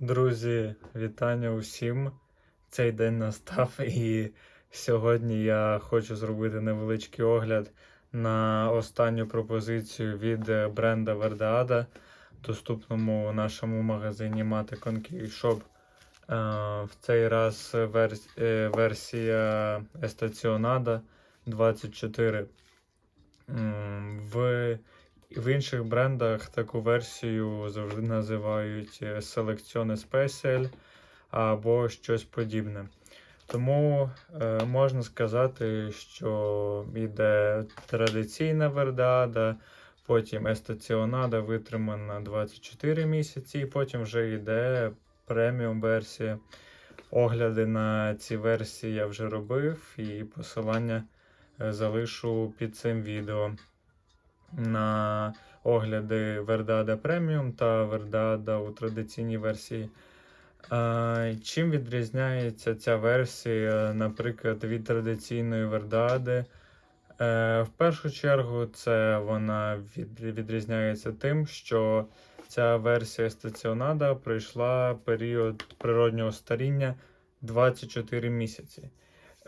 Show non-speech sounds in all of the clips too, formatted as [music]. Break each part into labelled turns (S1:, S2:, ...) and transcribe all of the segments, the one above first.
S1: Друзі, вітання усім. Цей день настав, [laughs] і сьогодні я хочу зробити невеличкий огляд на останню пропозицію від е, бренда Verdaada, доступному у нашому магазині Concave Shop. Е, В цей раз е, версія Estacionada 24. М, В інших брендах таку версію завжди називають е, Selezione Special або щось подібне. Тому е, можна сказати, що йде традиційна вердада, потім естаціонада витримана 24 місяці, і потім вже йде преміум версія. Огляди на ці версії я вже робив, і посилання е, залишу під цим відео на огляди Verdada Premium та Verdada у традиційній версії. Чим відрізняється ця версія, наприклад, від традиційної Verdada? Е, в першу чергу, це вона відрізняється тим, що ця версія стаціонада пройшла період природнього старіння 24 місяці.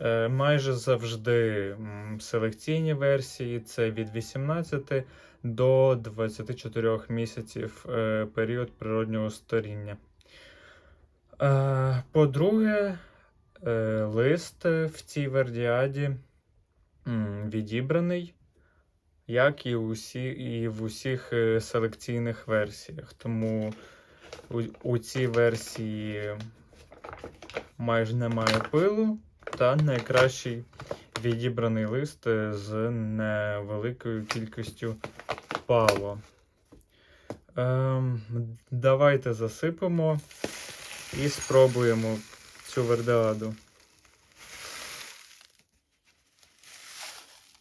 S1: Е, Майже завжди селекційні версії це від 18 до 24 місяців е, період природнього старіння. Е, По-друге, лист в цій вердіаді відібраний, як і, усі, і в усіх селекційних версіях. Тому у, у цій версії майже немає пилу та найкращий відібраний лист е, з невеликою кількістю пало. Ем, давайте засипемо і спробуємо цю вердеаду.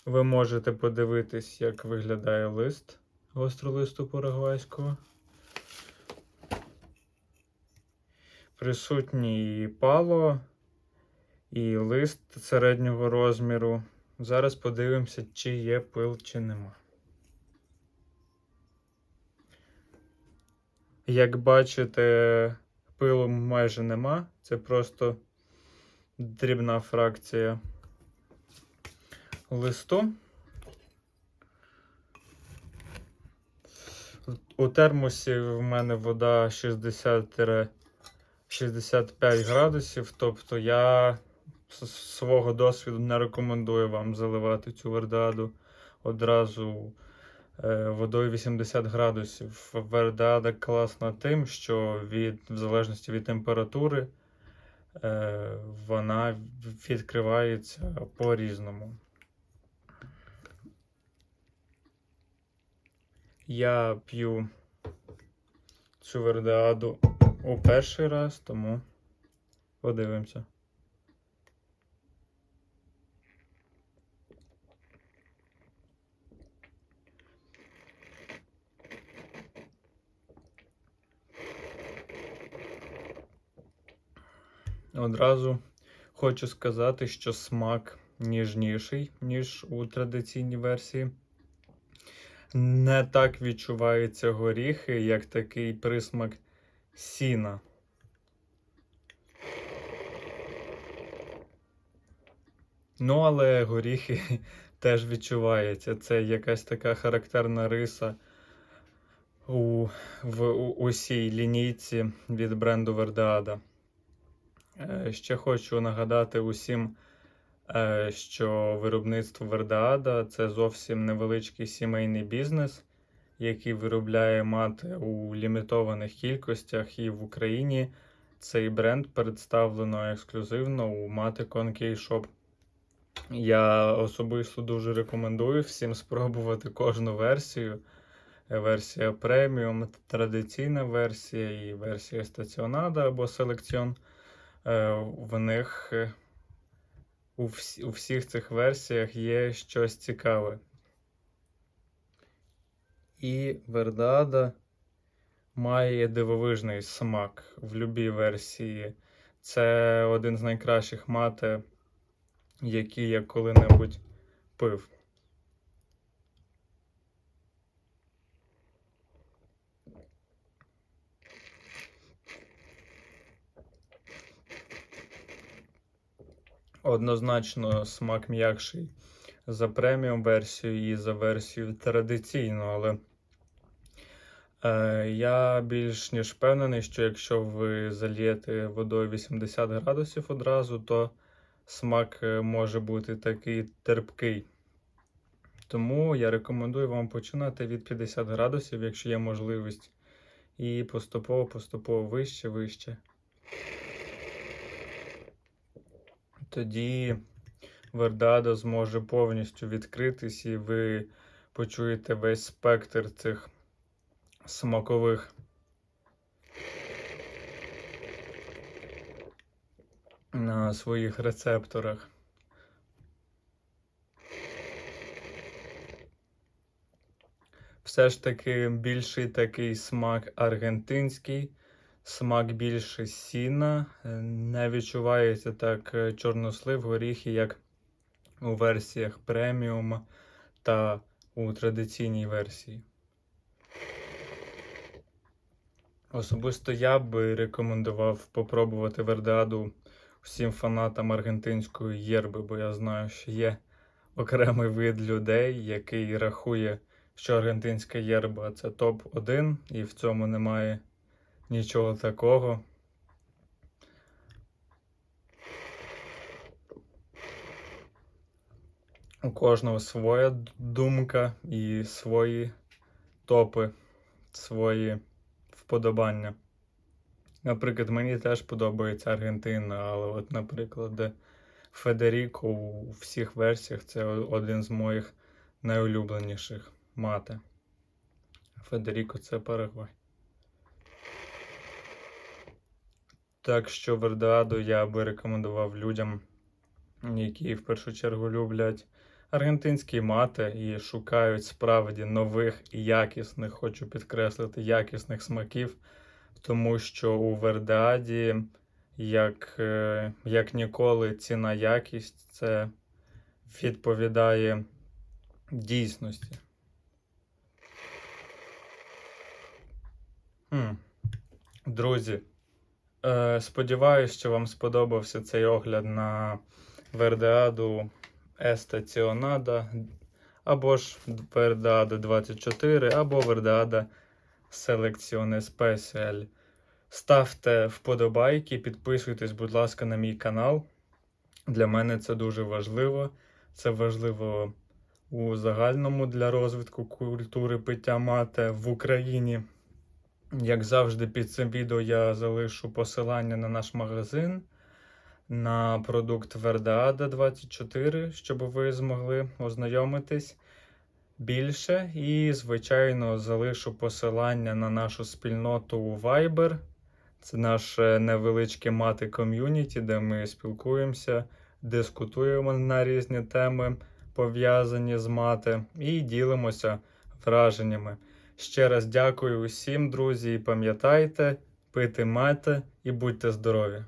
S1: Ви можете подивитись, як виглядає лист гостролисту парагвайського. Присутній пало, і лист середнього розміру. Зараз подивимося, чи є пил, чи нема. Як бачите, пилу майже нема. Це просто дрібна фракція листу. У термосі в мене вода 60-65 градусів, тобто я свого досвіду не рекомендую вам заливати цю вердаду одразу е, водою 80 градусів. Вердада класна тим, що від, в залежності від температури е, вона відкривається по-різному. Я п'ю цю вердеаду у перший раз, тому подивимося. Одразу хочу сказати, що смак ніжніший, ніж у традиційній версії. Не так відчуваються горіхи, як такий присмак сіна. Ну, але горіхи [laughs] теж відчуваються. Це якась така характерна риса у, в у, усій лінійці від бренду Verdeada. Е, Ще хочу нагадати усім, е, що виробництво Вердаада це зовсім невеличкий сімейний бізнес, який виробляє мати у лімітованих кількостях, і в Україні цей бренд представлено ексклюзивно у мати Concave Shop. Я особисто дуже рекомендую всім спробувати кожну версію. Версія преміум, традиційна версія і версія стаціонада або селекціон. Е, В них е, у, всі, у всіх цих версіях є щось цікаве. І Вердада має дивовижний смак в любій версії. Це один з найкращих мате, які я коли-небудь пив. Однозначно смак м'якший за преміум версію і за версію традиційну, але е, я більш ніж впевнений, що якщо ви зальєте водою 80 градусів одразу, то смак е, може бути такий терпкий. Тому я рекомендую вам починати від 50 градусів, якщо є можливість, і поступово-поступово вище, вище. Тоді Вердадо зможе повністю відкритись, і ви почуєте весь спектр цих смакових на своїх рецепторах. Все ж таки більший такий смак аргентинський, смак більше сіна, е, не відчувається так е, чорнослив, горіхи, як у версіях преміум та у традиційній версії. Особисто я би рекомендував попробувати вердаду всім фанатам аргентинської єрби, бо я знаю, що є окремий вид людей, який рахує, що аргентинська єрба це топ-1, і в цьому немає нічого такого. У кожного своя думка і свої топи, свої вподобання. Наприклад, мені теж подобається Аргентина, але, от, наприклад, Федеріко у всіх версіях це один з моїх найулюбленіших мати. Федеріко це Парагвай. Так що Вердоадо я би рекомендував людям, які в першу чергу люблять аргентинські мати і шукають справді нових і якісних, хочу підкреслити, якісних смаків, тому що у Вердеаді, як, е, як ніколи, ціна якість це відповідає дійсності. Друзі, е, сподіваюся, що вам сподобався цей огляд на Вердеаду Естаціонада, або ж Вердеада 24, або Вердеада Селекціоне Спеціаль. Ставте вподобайки, підписуйтесь, будь ласка, на мій канал. Для мене це дуже важливо. Це важливо у загальному для розвитку культури пиття мате в Україні. Як завжди, під цим відео я залишу посилання на наш магазин, на продукт Вердаада 24, щоб ви змогли ознайомитись більше. І, звичайно, залишу посилання на нашу спільноту у Viber. Це наше невеличке мати ком'юніті, де ми спілкуємося, дискутуємо на різні теми, пов'язані з мати, і ділимося враженнями. Ще раз дякую усім, друзі, і пам'ятайте, пити майте і будьте здорові!